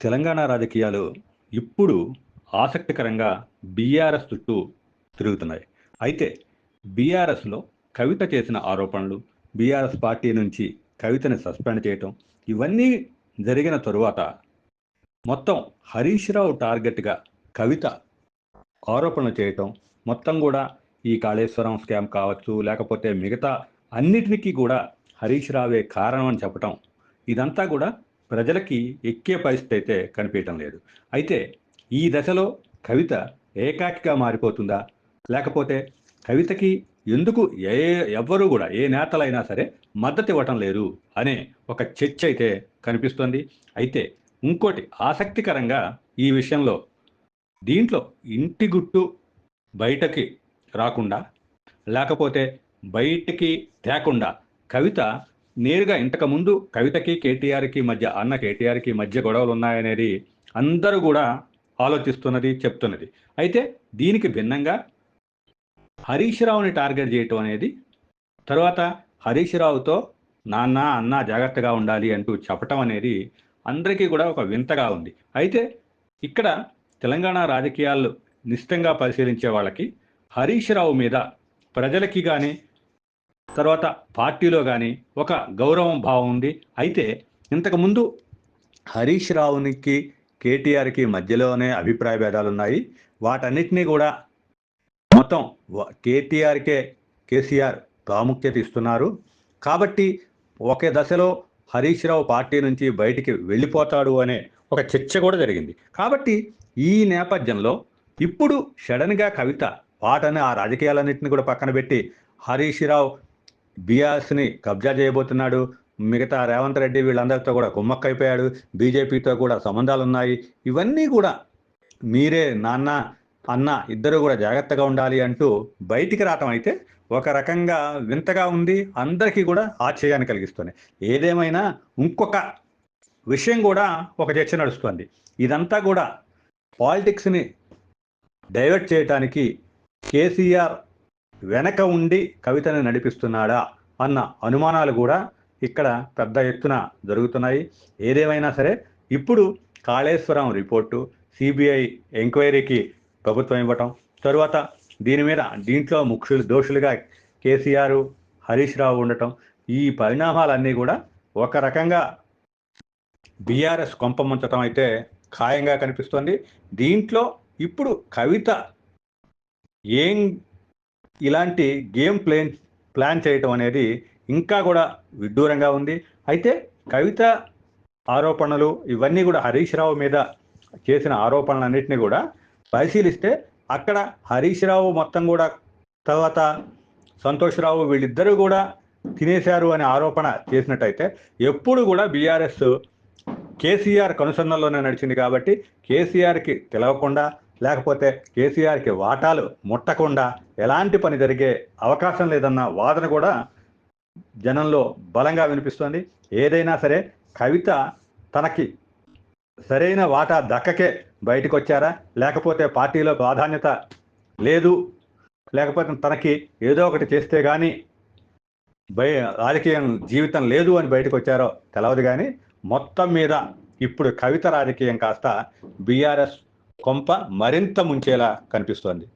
తెలంగాణ రాజకీయాలు ఇప్పుడు ఆసక్తికరంగా బీఆర్ఎస్ చుట్టూ తిరుగుతున్నాయి. అయితే బీఆర్ఎస్లో కవిత చేసిన ఆరోపణలు బీఆర్ఎస్ పార్టీ నుంచి కవితని సస్పెండ్ చేయటం ఇవన్నీ జరిగిన తరువాత మొత్తం హరీష్ రావు టార్గెట్గా కవిత ఆరోపణలు చేయటం మొత్తం కూడా ఈ కాళేశ్వరం స్కామ్ కావచ్చు లేకపోతే మిగతా అన్నిటికీ కూడా హరీష్ రావే కారణం అని చెప్పటం ఇదంతా కూడా ప్రజలకి ఎక్కే పరిస్థితి అయితే కనిపించడం లేదు. అయితే ఈ దశలో కవిత ఏకాకిగా మారిపోతుందా? లేకపోతే కవితకి ఎందుకు ఏ ఎవ్వరూ కూడా ఏ నేతలైనా సరే మద్దతు ఇవ్వటం లేదు అనే ఒక చర్చ అయితే కనిపిస్తోంది. అయితే ఇంకోటి ఆసక్తికరంగా ఈ విషయంలో దీంట్లో ఇంటి గుట్టు బయటకి రాకుండా లేకపోతే బయటికి తేకుండా కవిత నేరుగా ఇంతకుముందు కవితకి కేటీఆర్కి మధ్య అన్న కేటీఆర్కి మధ్య గొడవలు ఉన్నాయనేది అందరూ కూడా ఆలోచిస్తున్నది చెప్తున్నది. అయితే దీనికి భిన్నంగా హరీష్ రావుని టార్గెట్ చేయటం అనేది తర్వాత హరీష్ రావుతో నాన్న అన్న జాగ్రత్తగా ఉండాలి అంటూ చెప్పటం అనేది అందరికీ కూడా ఒక వింతగా ఉంది. అయితే ఇక్కడ తెలంగాణ రాజకీయాలు నిశ్చితంగా పరిశీలించే వాళ్ళకి హరీష్ రావు మీద ప్రజలకి కానీ తర్వాత పార్టీలో కానీ ఒక గౌరవం భావం ఉంది. అయితే ఇంతకుముందు హరీష్ రావునికి కేటీఆర్కి మధ్యలోనే అభిప్రాయ భేదాలు ఉన్నాయి. వాటన్నిటినీ కూడా మొత్తం కేటీఆర్కే కేసీఆర్ ప్రాముఖ్యత ఇస్తున్నారు. కాబట్టి ఒకే దశలో హరీష్ రావు పార్టీ నుంచి బయటికి వెళ్ళిపోతాడు అనే ఒక చర్చ కూడా జరిగింది. కాబట్టి ఈ నేపథ్యంలో ఇప్పుడు సడన్గా కవిత వాటని ఆ రాజకీయాలన్నింటినీ కూడా పక్కన పెట్టి హరీష్ రావు బీఆర్ఎస్ని కబ్జా చేయబోతున్నాడు. మిగతా రేవంత్ రెడ్డి వీళ్ళందరితో కూడా కుమ్మక్కైపోయాడు. బీజేపీతో కూడా సంబంధాలు ఉన్నాయి ఇవన్నీ కూడా మీరే నాన్న అన్న ఇద్దరు కూడా జాగ్రత్తగా ఉండాలి అంటూ బయటికి రావటం అయితే ఒక రకంగా వింతగా ఉంది. అందరికీ కూడా ఆశ్చర్యాన్ని కలిగిస్తుంది. ఏదేమైనా ఇంకొక విషయం కూడా ఒక చర్చ నడుస్తుంది. ఇదంతా కూడా పాలిటిక్స్ని డైవర్ట్ చేయటానికి కేసీఆర్ వెనక ఉండి కవితను నడిపిస్తున్నాడా అన్న అనుమానాలు కూడా ఇక్కడ పెద్ద ఎత్తున జరుగుతున్నాయి. ఏదేమైనా సరే ఇప్పుడు కాళేశ్వరం రిపోర్టు సిబిఐ ఎంక్వైరీకి ప్రభుత్వం ఇవ్వటం తరువాత దీని మీద దీంట్లో ముఖ్యులు దోషులుగా కేసీఆర్ హరీష్ రావు ఉండటం ఈ పరిణామాలన్నీ కూడా ఒక రకంగా బీఆర్ఎస్ కొంపముంచటం అయితే ఖాయంగా కనిపిస్తోంది. దీంట్లో ఇప్పుడు కవిత ఏం ఇలాంటి గేమ్ ప్లేన్ ప్లాన్ చేయటం అనేది ఇంకా కూడా విడ్డూరంగా ఉంది. అయితే కవిత ఆరోపణలు ఇవన్నీ కూడా హరీష్ రావు మీద చేసిన ఆరోపణలన్నింటినీ కూడా పరిశీలిస్తే అక్కడ హరీష్ రావు మొత్తం కూడా తర్వాత సంతోష్ రావు వీళ్ళిద్దరూ కూడా తినేశారు అనే ఆరోపణ చేసినట్టయితే ఎప్పుడు కూడా బీఆర్ఎస్ కేసీఆర్ కనుసన్నల్లోనే నడిచింది కాబట్టి కేసీఆర్కి తెలవకుండా లేకపోతే కేసీఆర్కి వాటాలు ముట్టకుండా ఎలాంటి పని జరిగే అవకాశం లేదన్న వాదన కూడా జనంలో బలంగా వినిపిస్తోంది. ఏదైనా సరే కవిత తనకి సరైన వాటా దక్కకే బయటకు వచ్చారా లేకపోతే పార్టీలో ప్రాధాన్యత లేదు. లేకపోతే తనకి ఏదో ఒకటి చేస్తే కానీ బయ రాజకీయం జీవితం లేదు అని బయటకు వచ్చారో తెలవదు కానీ మొత్తం మీద ఇప్పుడు కవిత రాజకీయం కాస్త బీఆర్ఎస్ కొంప మరింత ముంచేలా కనిపిస్తోంది.